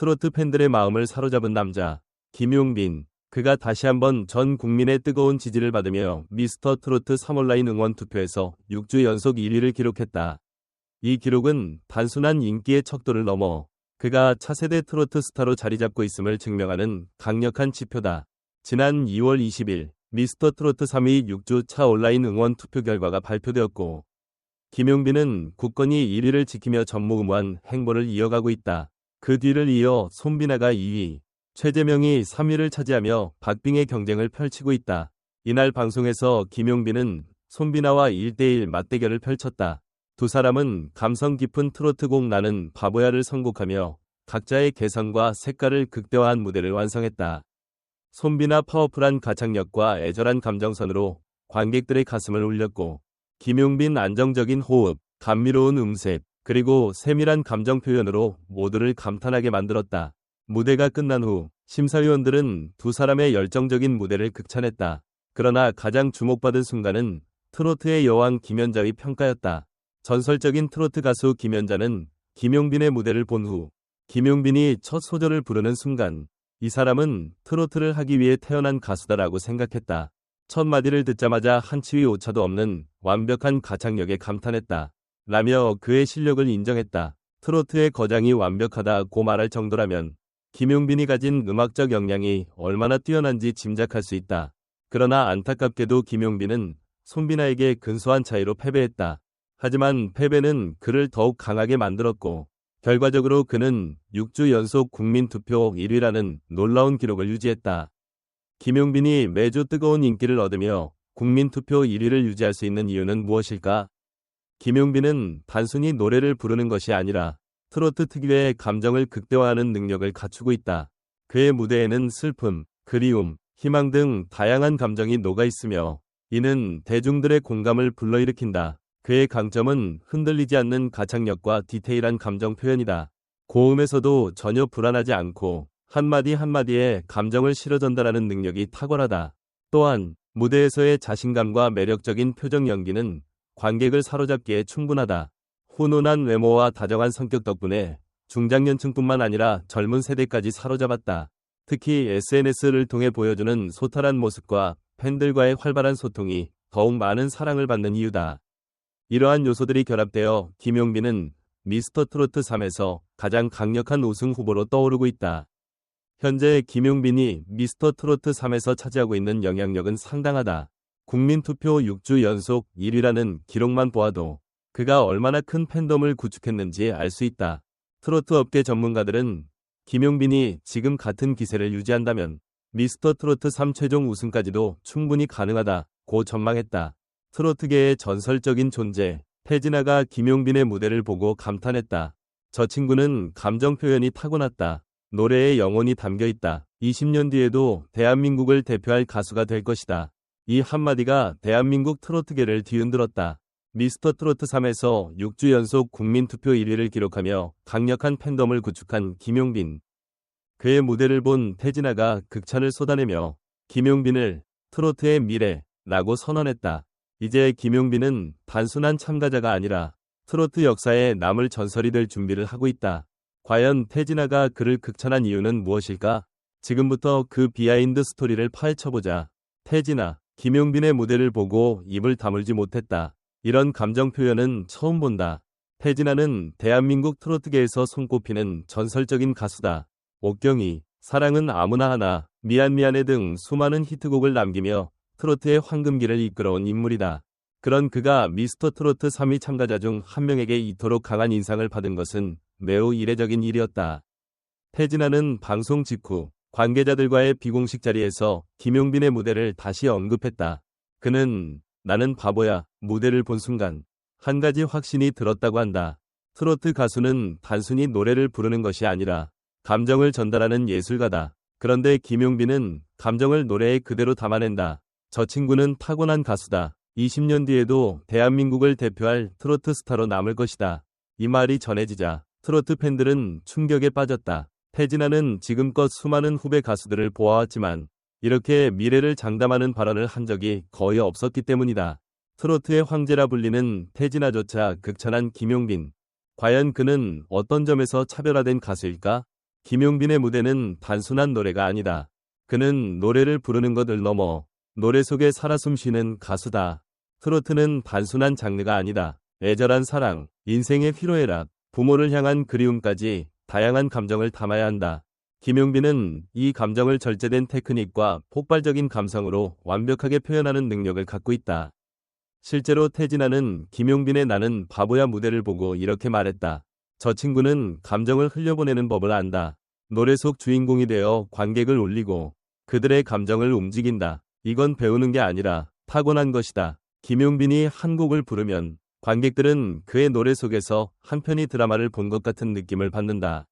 트로트 팬들의 마음을 사로잡은 남자 김용빈 그가 다시 한번 전 국민의 뜨거운 지지를 받으며 미스터 트로트 3온라인 응원 투표에서 6주 연속 1위를 기록했다. 이 기록은 단순한 인기의 척도를 넘어 그가 차세대 트로트 스타로 자리 잡고 있음을 증명하는 강력한 지표다. 지난 2월 20일 미스터 트로트 3위 6주 차 온라인 응원 투표 결과가 발표되었고 김용빈은 굳건히 1위를 지키며 전무후무한 행보를 이어가고 있다. 그 뒤를 이어 손비나가 2위, 최재명이 3위를 차지하며 박빙의 경쟁을 펼치고 있다. 이날 방송에서 김용빈은 손비나와 1대1 맞대결을 펼쳤다. 두 사람은 감성 깊은 트로트곡 나는 바보야를 선곡하며 각자의 개성과 색깔을 극대화한 무대를 완성했다. 손비나 파워풀한 가창력과 애절한 감정선으로 관객들의 가슴을 울렸고 김용빈 안정적인 호흡, 감미로운 음색, 그리고 세밀한 감정 표현으로 모두를 감탄하게 만들었다. 무대가 끝난 후 심사위원들은 두 사람의 열정적인 무대를 극찬했다. 그러나 가장 주목받은 순간은 트로트의 여왕 김연자의 평가였다. 전설적인 트로트 가수 김연자는 김용빈의 무대를 본 후 김용빈이 첫 소절을 부르는 순간 이 사람은 트로트를 하기 위해 태어난 가수다라고 생각했다. 첫 마디를 듣자마자 한치위 오차도 없는 완벽한 가창력에 감탄했다. 라며 그의 실력을 인정했다. 트로트의 거장이 완벽하다고 말할 정도라면 김용빈이 가진 음악적 역량이 얼마나 뛰어난지 짐작할 수 있다. 그러나 안타깝게도 김용빈은 손비나에게 근소한 차이로 패배했다. 하지만 패배는 그를 더욱 강하게 만들었고 결과적으로 그는 6주 연속 국민투표 1위라는 놀라운 기록을 유지했다. 김용빈이 매주 뜨거운 인기를 얻으며 국민투표 1위를 유지할 수 있는 이유는 무엇일까? 김용빈은 단순히 노래를 부르는 것이 아니라 트로트 특유의 감정을 극대화하는 능력을 갖추고 있다. 그의 무대에는 슬픔, 그리움, 희망 등 다양한 감정이 녹아 있으며 이는 대중들의 공감을 불러일으킨다. 그의 강점은 흔들리지 않는 가창력과 디테일한 감정 표현이다. 고음에서도 전혀 불안하지 않고 한마디 한마디에 감정을 실어 전달하는 능력이 탁월하다. 또한 무대에서의 자신감과 매력적인 표정 연기는 관객을 사로잡기에 충분하다. 훈훈한 외모와 다정한 성격 덕분에 중장년층뿐만 아니라 젊은 세대까지 사로잡았다. 특히 SNS를 통해 보여주는 소탈한 모습과 팬들과의 활발한 소통이 더욱 많은 사랑을 받는 이유다. 이러한 요소들이 결합되어 김용빈은 미스터 트로트 3에서 가장 강력한 우승 후보로 떠오르고 있다. 현재 김용빈이 미스터 트로트 3에서 차지하고 있는 영향력은 상당하다. 국민투표 6주 연속 1위라는 기록만 보아도 그가 얼마나 큰 팬덤을 구축했는지 알 수 있다. 트로트 업계 전문가들은 김용빈이 지금 같은 기세를 유지한다면 미스터 트로트 3 최종 우승까지도 충분히 가능하다고 전망했다. 트로트계의 전설적인 존재 태진아가 김용빈의 무대를 보고 감탄했다. 저 친구는 감정 표현이 타고났다. 노래에 영혼이 담겨 있다. 20년 뒤에도 대한민국을 대표할 가수가 될 것이다. 이 한마디가 대한민국 트로트계를 뒤흔들었다. 미스터 트로트 3에서 6주 연속 국민투표 1위를 기록하며 강력한 팬덤을 구축한 김용빈. 그의 무대를 본 태진아가 극찬을 쏟아내며 김용빈을 트로트의 미래라고 선언했다. 이제 김용빈은 단순한 참가자가 아니라 트로트 역사에 남을 전설이 될 준비를 하고 있다. 과연 태진아가 그를 극찬한 이유는 무엇일까? 지금부터 그 비하인드 스토리를 파헤쳐보자. 태진아, 김용빈의 무대를 보고 입을 다물지 못했다. 이런 감정 표현은 처음 본다. 태진아는 대한민국 트로트계에서 손꼽히는 전설적인 가수다. 옥경이, 사랑은 아무나 하나, 미안 미안해 등 수많은 히트곡을 남기며 트로트의 황금기를 이끌어온 인물이다. 그런 그가 미스터 트로트 3위 참가자 중 한 명에게 이토록 강한 인상을 받은 것은 매우 이례적인 일이었다. 태진아는 방송 직후 관계자들과의 비공식 자리에서 김용빈의 무대를 다시 언급했다. 그는 나는 바보야 무대를 본 순간 한 가지 확신이 들었다고 한다. 트로트 가수는 단순히 노래를 부르는 것이 아니라 감정을 전달하는 예술가다. 그런데 김용빈은 감정을 노래에 그대로 담아낸다. 저 친구는 타고난 가수다. 20년 뒤에도 대한민국을 대표할 트로트 스타로 남을 것이다. 이 말이 전해지자 트로트 팬들은 충격에 빠졌다. 태진아는 지금껏 수많은 후배 가수들을 보아왔지만 이렇게 미래를 장담하는 발언을 한 적이 거의 없었기 때문이다. 트로트의 황제라 불리는 태진아조차 극찬한 김용빈. 과연 그는 어떤 점에서 차별화된 가수일까? 김용빈의 무대는 단순한 노래가 아니다. 그는 노래를 부르는 것을 넘어 노래 속에 살아 숨쉬는 가수다. 트로트는 단순한 장르가 아니다. 애절한 사랑, 인생의 희로애락, 부모를 향한 그리움까지 다양한 감정을 담아야 한다. 김용빈은 이 감정을 절제된 테크닉과 폭발적인 감성으로 완벽하게 표현하는 능력을 갖고 있다. 실제로 태진아는 김용빈의 나는 바보야 무대를 보고 이렇게 말했다. 저 친구는 감정을 흘려보내는 법을 안다. 노래 속 주인공이 되어 관객을 울리고 그들의 감정을 움직인다. 이건 배우는 게 아니라 타고난 것이다. 김용빈이 한 곡을 부르면 관객들은 그의 노래 속에서 한 편의 드라마를 본 것 같은 느낌을 받는다.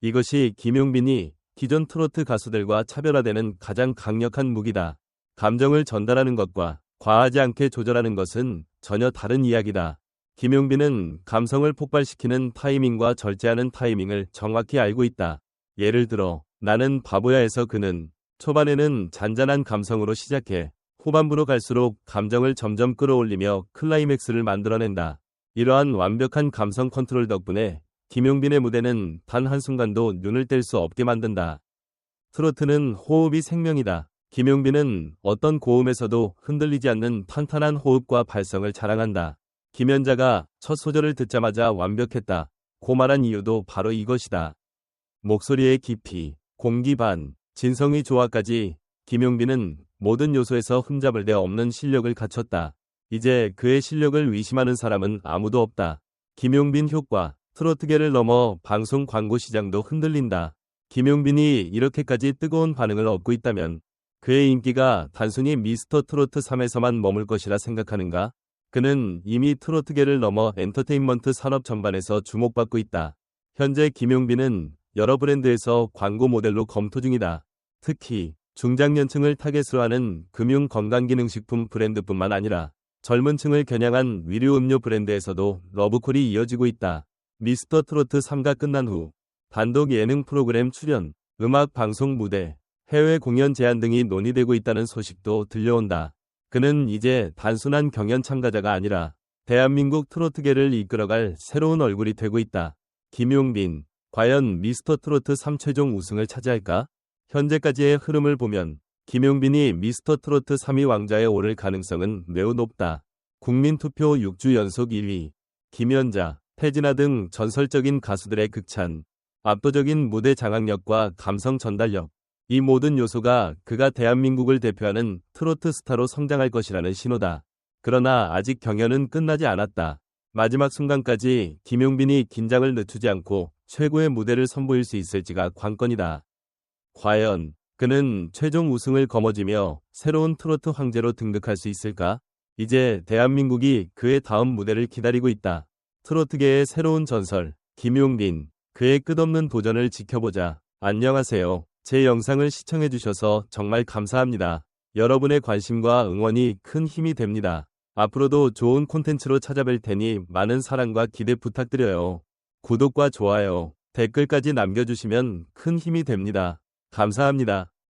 이것이 김용빈이 기존 트로트 가수들과 차별화되는 가장 강력한 무기다. 감정을 전달하는 것과 과하지 않게 조절하는 것은 전혀 다른 이야기다. 김용빈은 감성을 폭발시키는 타이밍과 절제하는 타이밍을 정확히 알고 있다. 예를 들어 나는 바보야에서 그는 초반에는 잔잔한 감성으로 시작해 후반부로 갈수록 감정을 점점 끌어올리며 클라이맥스를 만들어낸다. 이러한 완벽한 감성 컨트롤 덕분에 김용빈의 무대는 단 한순간도 눈을 뗄 수 없게 만든다. 트로트는 호흡이 생명이다. 김용빈은 어떤 고음에서도 흔들리지 않는 탄탄한 호흡과 발성을 자랑한다. 김연자가 첫 소절을 듣자마자 완벽했다. 고말한 이유도 바로 이것이다. 목소리의 깊이, 공기 반, 진성의 조화까지 김용빈은 모든 요소에서 흠잡을 데 없는 실력을 갖췄다. 이제 그의 실력을 의심하는 사람은 아무도 없다. 김용빈 효과, 트로트계를 넘어 방송 광고 시장도 흔들린다. 김용빈이 이렇게까지 뜨거운 반응을 얻고 있다면 그의 인기가 단순히 미스터 트로트 3에서만 머물 것이라 생각하는가? 그는 이미 트로트계를 넘어 엔터테인먼트 산업 전반에서 주목받고 있다. 현재 김용빈은 여러 브랜드에서 광고 모델로 검토 중이다. 특히 중장년층을 타겟으로 하는 금융 건강기능식품 브랜드뿐만 아니라 젊은 층을 겨냥한 위류 음료 브랜드에서도 러브콜이 이어지고 있다. 미스터 트로트 3가 끝난 후 단독 예능 프로그램 출연, 음악 방송 무대, 해외 공연 제안 등이 논의되고 있다는 소식도 들려온다. 그는 이제 단순한 경연 참가자가 아니라 대한민국 트로트계를 이끌어갈 새로운 얼굴이 되고 있다. 김용빈, 과연 미스터 트로트 3최종 우승을 차지할까? 현재까지의 흐름을 보면 김용빈이 미스터 트로트 3위 왕자에 오를 가능성은 매우 높다. 국민투표 6주 연속 1위, 김연자, 태진아 등 전설적인 가수들의 극찬, 압도적인 무대 장악력과 감성 전달력, 이 모든 요소가 그가 대한민국을 대표하는 트로트 스타로 성장할 것이라는 신호다. 그러나 아직 경연은 끝나지 않았다. 마지막 순간까지 김용빈이 긴장을 늦추지 않고 최고의 무대를 선보일 수 있을지가 관건이다. 과연 그는 최종 우승을 거머쥐며 새로운 트로트 황제로 등극할 수 있을까? 이제 대한민국이 그의 다음 무대를 기다리고 있다. 트로트계의 새로운 전설, 김용빈. 그의 끝없는 도전을 지켜보자. 안녕하세요. 제 영상을 시청해주셔서 정말 감사합니다. 여러분의 관심과 응원이 큰 힘이 됩니다. 앞으로도 좋은 콘텐츠로 찾아뵐 테니 많은 사랑과 기대 부탁드려요. 구독과 좋아요, 댓글까지 남겨주시면 큰 힘이 됩니다. 감사합니다.